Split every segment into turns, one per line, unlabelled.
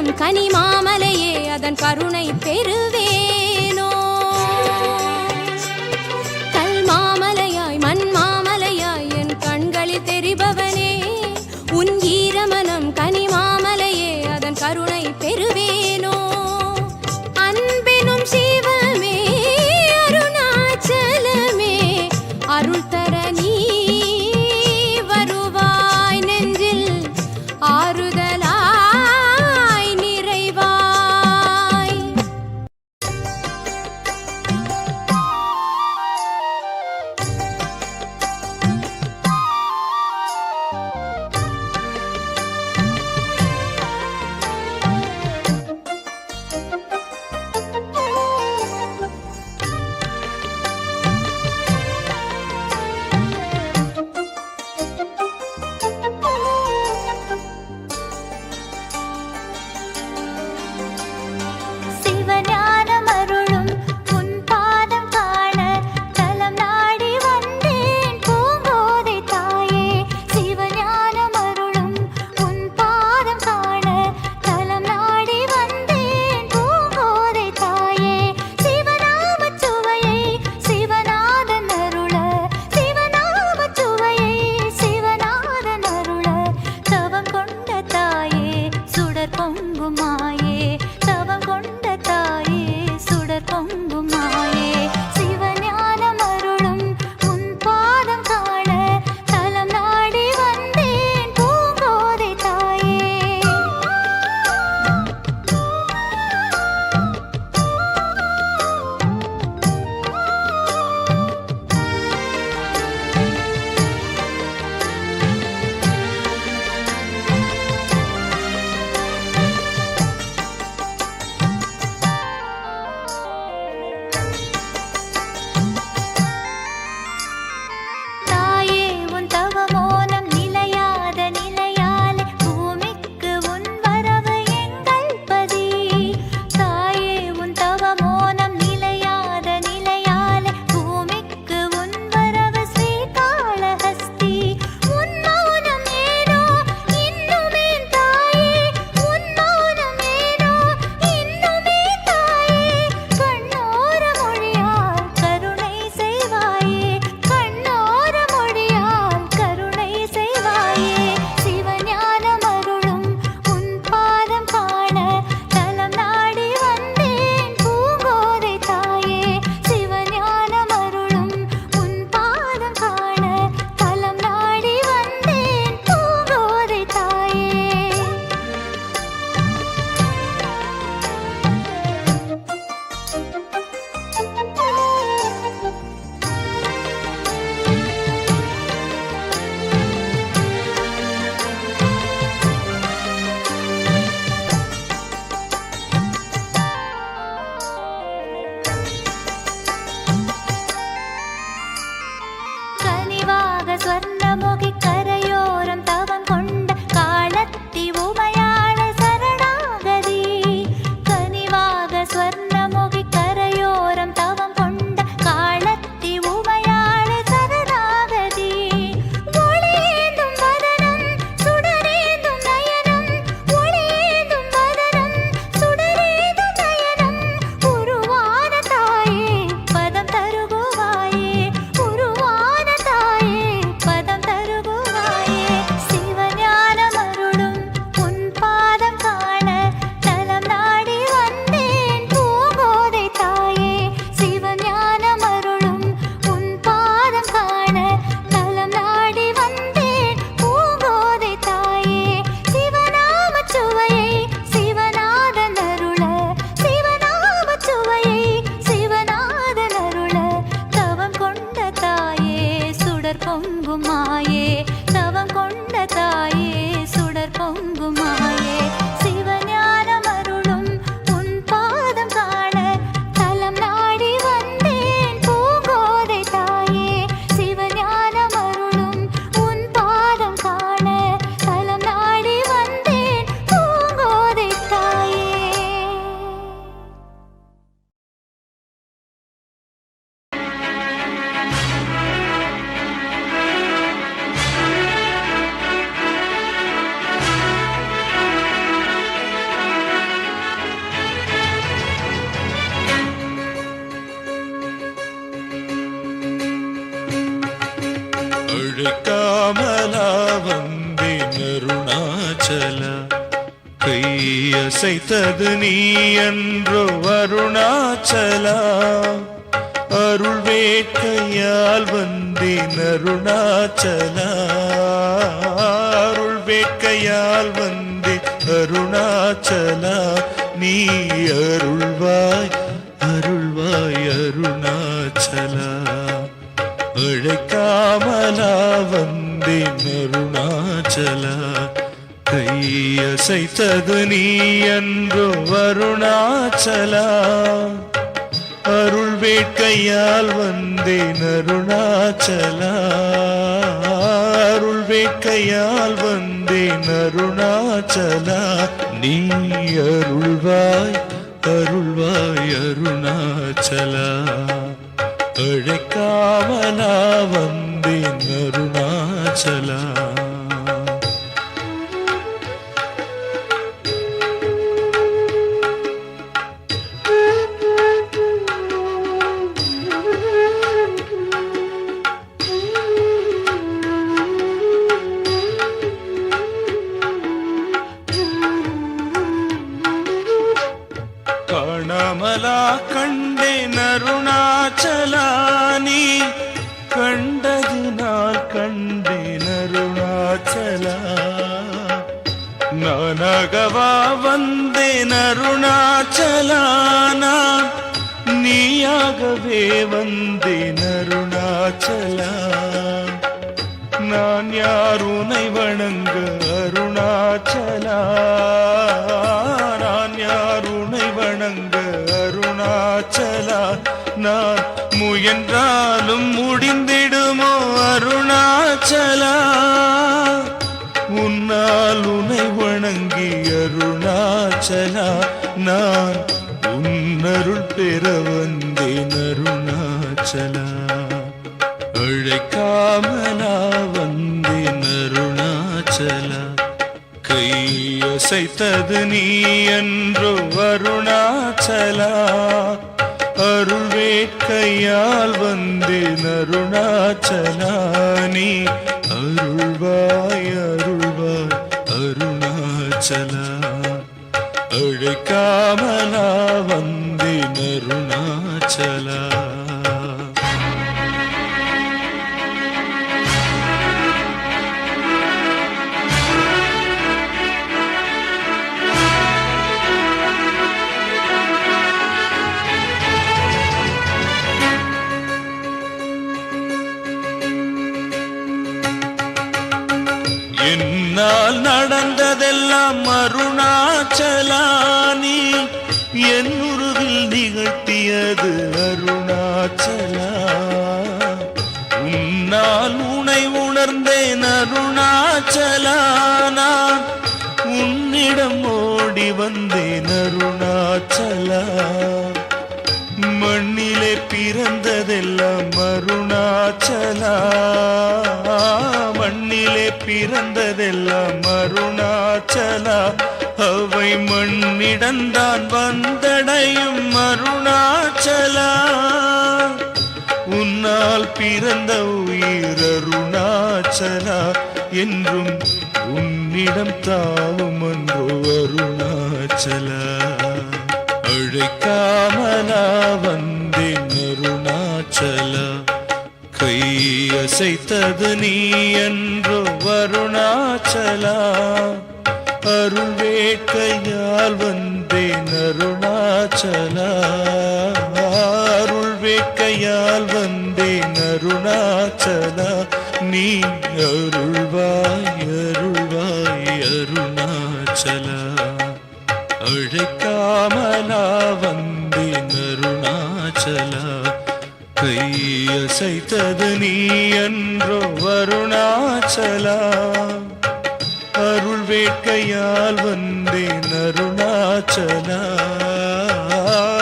கனி மாமலையே அதன் கருணை
பெறுவே
அழைக்காமலா வந்தேன் அருணாச்சல கையசைத்தது நீ என்றோ அருணாச்சலா அருள் வேட்கையால் வந்தேன் அருணாச்சலா அருள் வேட்கையால் வந்தி அருணாச்சலா நீ அருள்வாய் அருள்வாய் அருணாச்சலா. இசைத்தது நீ என்று வருணாச்சலா. அருள் வேட்கையால் வந்தேன் அருணாச்சலா. அருள் வேட்கையால் வந்தேன் அருணாச்சலா. நீ அருள்வாய் அருள்வாய் அருணாச்சலா. அழைக்காமலா வந்தேன் அருணாச்சலா. கண்டேன் அருணாச்சலா நீ கண்டது நாள் கண்டேன் அருணாச்சலா. நானாகவா வந்தேன் அருணாச்சலா நீயாகவே வந்தேன் அருணாச்சலா. நான் யார் உனை வணங்க அருணாச்சலா? நான் யார் உனை வணங்க அருணாச்சலா நான் முயன்றாலும் முடிந்திடுமோ அருணாச்சலா? உன்னால் உனை வணங்கி அருணாச்சலா நான் உன்னருள் பெற வந்தேன் அருணாச்சலா. அழைக்காமலா வந்தேன் அருணாச்சலா. கையசைத்தது நீ என்று அருணாச்சலா. அருள் வேட்கையால் வந்தேன் அருணாச்சலா. நீ அருள்வாய் அருள்வாய் அருணாச்சலா. அழைக்காமலா வந்தேன் அருணாச்சலா. உருவில் அருணாச்சலா. உன்னால் உனை உணர்ந்தேன் அருணாச்சலா. நான் உன்னிடம் ஓடி வந்தேன் அருணாச்சலா. மண்ணிலே பிறந்ததெல்லாம் அருணாச்சலா. மண்ணிலே பிறந்ததெல்லாம் அருணாச்சலா. அவை மண்ணிடந்தான் வந்தடையும் அருணாச்சலா. உன்னால் பிறந்த உயிர் அருணாச்சலா என்றும் உன்னிடம் தாவும் அன்றோ அருணாச்சலா. அழைக்காமலா வந்தேன் அருணாச்சலா. கை அசைத்தது நீ என்றோ அருணாச்சலா. அருள் வேட்கையால் வந்தேன் அருணாச்சலா. அருள் வேட்கையால் வந்தேன் அருணாச்சலா. நீ அருள்வாய் அருள்வாய் அருணாச்சலா. அழைக்காமலா வந்தேன் அருணாச்சலா. கையசைத்தது நீ என்றோ அருணாச்சலா. வேட்கையால் வந்தேன் அருணாச்சலா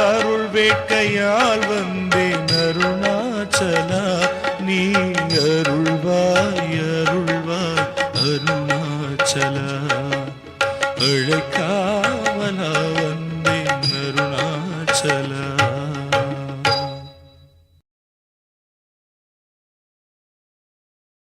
அருள் வேட்கையால் வந்தேன் அருணாச்சலா நீ அருள்வாய் அருள்வாய் அருணாச்சலா அழைக்கா